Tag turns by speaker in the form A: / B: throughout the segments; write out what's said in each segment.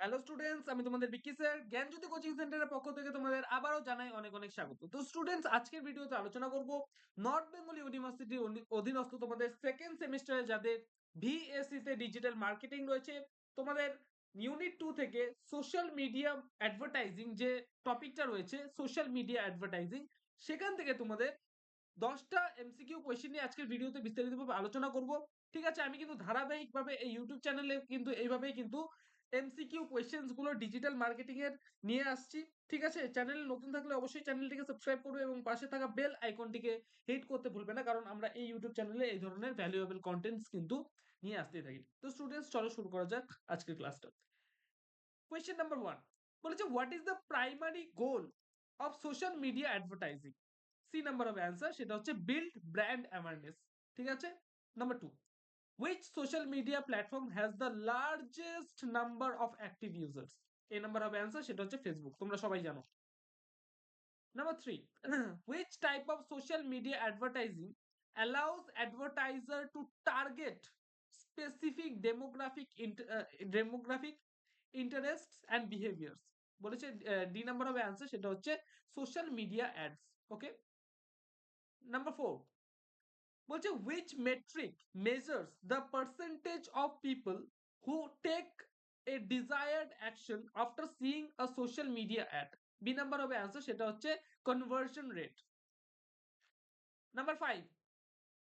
A: Hello students আমি তোমাদের বিকি sir জ্ঞানজ্যোতি coaching সেন্টারের পক্ষ থেকে তোমাদের আবারও জানাই অনেক অনেক স্বাগত। তো স্টুডেন্টস আজকের ভিডিওতে আলোচনা করব নর্থ বেঙ্গল ইউনিভার্সিটির অধীনস্থ তোমাদের সেকেন্ড সেমিস্টারে যাদের ভিএসসি তে ডিজিটাল মার্কেটিং রয়েছে, তোমাদের ইউনিট টু থেকে সোশ্যাল মিডিয়া অ্যাডভার্টাইজিং যে টপিকটা রয়েছে সোশ্যাল মিডিয়া অ্যাডভার্টাইজিং সেখান থেকে তোমাদের দশটা এমসিকিউ কোয়েশ্চেন নিয়ে আজকের ভিডিওতে বিস্তারিতভাবে আলোচনা করব। ঠিক আছে, আমি কিন্তু ধারাবাহিকভাবে এই ইউটিউব চ্যানেলে কিন্তু এইভাবেই কিন্তু এমসিকিউ কোয়েশ্চেন্সগুলো ডিজিটাল মার্কেটিং এর নিয়ে আসছি, ঠিক আছে? চ্যানেল নতুন থাকলে অবশ্যই চ্যানেলটিকে সাবস্ক্রাইব করবে এবং পাশে থাকা বেল আইকনটিকে হিট করতে ভুলবে না, কারণ আমরা এই ইউটিউব চ্যানেলে এই ধরনের ভ্যালুয়েবল কন্টেন্টস কিন্তু নিয়ে আসতে থাকি। তো স্টুডেন্টস চলো শুরু করা যাক আজকের ক্লাসটা কোয়েশ্চেন নাম্বার ওয়ান বলেছে what is the primary goal of social media advertising C number of answer সেটা হচ্ছে বিল্ড ব্র্যান্ড অ্যাওয়ারনেস ঠিক আছে? Number two which social media platform has the largest number of active users এই number হবে answer সেটা হচ্ছে Facebook তোমরা সবাই জানো number three which type of social media advertising allows advertiser to target specific demographic inter, uh, demographic interests and behaviors বলেছে D number হবে answer সেটা হচ্ছে social media ads okay number four বলছে which metric measures the percentage of people who take a desired action after seeing a social media ad B number হবে answer সেটা হচ্ছে conversion rate number five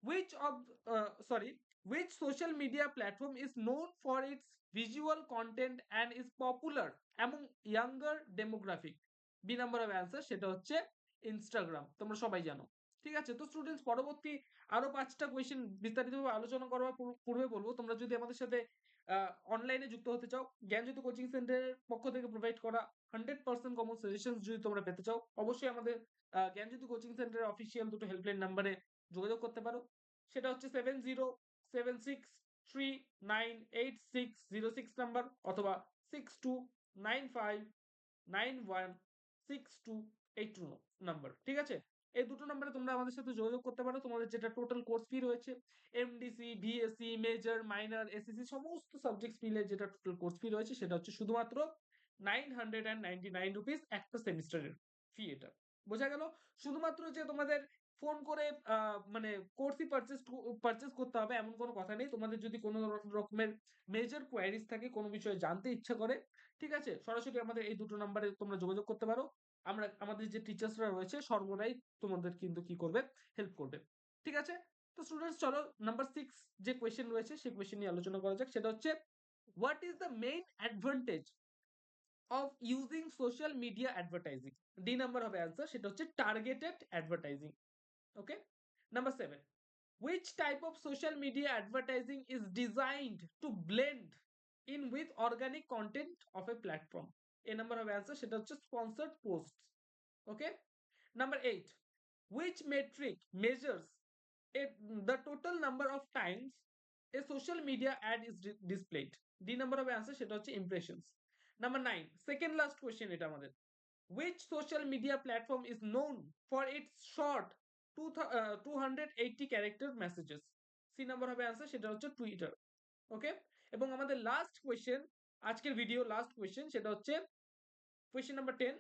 A: which of uh, sorry which social media platform is known for its visual content and is popular among younger demographic B number হবে answer সেটা হচ্ছে Instagram তোমরা সবাই জানো ঠিক আছে? তো স্টুডেন্টস পরবর্তী আরও পাঁচটা কোয়েশ্চেন বিস্তারিতভাবে আলোচনা করার পূর্বে বলব, তোমরা যদি আমাদের সাথে অনলাইনে যুক্ত হতে চাও, জ্ঞানজ্যোতি কোচিং সেন্টারের পক্ষ থেকে প্রোভাইড করা হান্ড্রেড পার্সেন্ট কমন সাজেশন যদি তোমরা পেতে চাও, অবশ্যই আমাদের জ্ঞানজ্যোতি কোচিং সেন্টারের অফিসিয়াল দুটো হেল্পলাইন নাম্বারে যোগাযোগ করতে পারো। সেটা হচ্ছে seven zero seven six three nine eight six zero six number অথবা six two nine five nine one six two eight two number ঠিক আছে? এই দুটো নম্বরে তোমরা আমাদের সাথে যোগাযোগ করতে পারো। তোমাদের যেটা টোটাল কোর্স ফি রয়েছে MDC VSC major minor SSC সমস্ত সাবজেক্ট মিলে যেটা টোটাল কোর্স ফি রয়েছে সেটা হচ্ছে শুধুমাত্র nine hundred and ninety nine rupees একটা সেমিস্টারের ফি এটা। বোঝা গেল? শুধুমাত্র যে তোমাদের ফোন করে মানে কোর্সই পারচেস পারচেস করতে হবে এমন কোনো কথা নেই। তোমাদের যদি কোনো রকমের মেজর কোয়ারিজ থাকে, কোনো বিষয়ে জানতে ইচ্ছা করে, ঠিক আছে? সরাসরি আমাদের এই দুটো নাম্বারে তোমরা যোগাযোগ করতে পারো। আমরা, আমাদের যে টিচার্সরা রয়েছে, সর্বদাই তোমাদের কিন্তু কি করবে? হেল্প করবে। ঠিক আছে? তো স্টুডেন্টস চলো নাম্বার সিক্স যে কোয়েশ্চেন রয়েছে, সেই কোয়েশ্চেন নিয়ে আলোচনা করা যাক। সেটা হচ্ছে what is the main advantage of using social media advertising D number হবে অ্যান্সার সেটা হচ্ছে targeted advertising okay number seven which type of social media advertising is designed to blend in with organic content of a platform? A number of answer সেটা হচ্ছে posts okay number 8 which metric measures a, the total number of times a social media ad is displayed d number of answer সেটা হচ্ছে impressions number 9 second last question এটা আমাদের which social media platform is known for its short uh, 280 character messages c number হবে answer সেটা হচ্ছে Twitter okay এবং আমাদের last question আজকের ভিডিও লাস্ট কোয়েশ্চেন সেটা হচ্ছে Question number 10.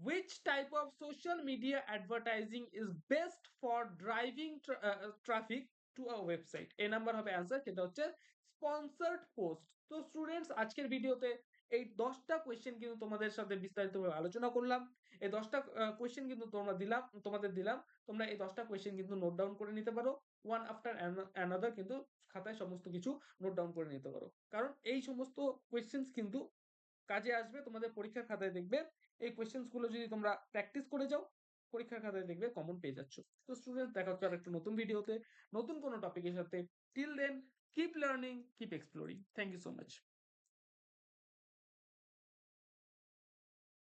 A: Which type of social media advertising is best for driving tra uh, traffic to a website? A number হবে answer সেটা হচ্ছে sponsored post. তো স্টুডেন্টস আজকের ভিডিওতে এই দশটা কোয়েশ্চেন কিন্তু তোমাদের সাথে বিস্তারিতভাবে আলোচনা করলাম এই দশটা কোয়েশ্চেন কিন্তু তোমরা দিলাম তোমাদের দিলাম তোমরা এই দশটা কোয়েশ্চেন কিন্তু নোট ডাউন করে নিতে পারো ওয়ান আফটার অ্যানাদার কিন্তু খাতায় সমস্ত কিছু নোট ডাউন করে নিতে পারো কারণ এই সমস্ত কোয়েশ্চেন্স কিন্তু কাজে আসবে, তোমাদের পরীক্ষার খাতায় দেখবে। এই কোয়েশ্চেন্সগুলো যদি তোমরা প্র্যাকটিস করে যাও, পরীক্ষার খাতায় দেখবে কমন পেয়ে যাচ্ছ। তো স্টুডেন্ট দেখা হচ্ছে আর একটা নতুন ভিডিওতে নতুন কোনো টপিকের সাথে। Till then keep learning keep exploring thank you so much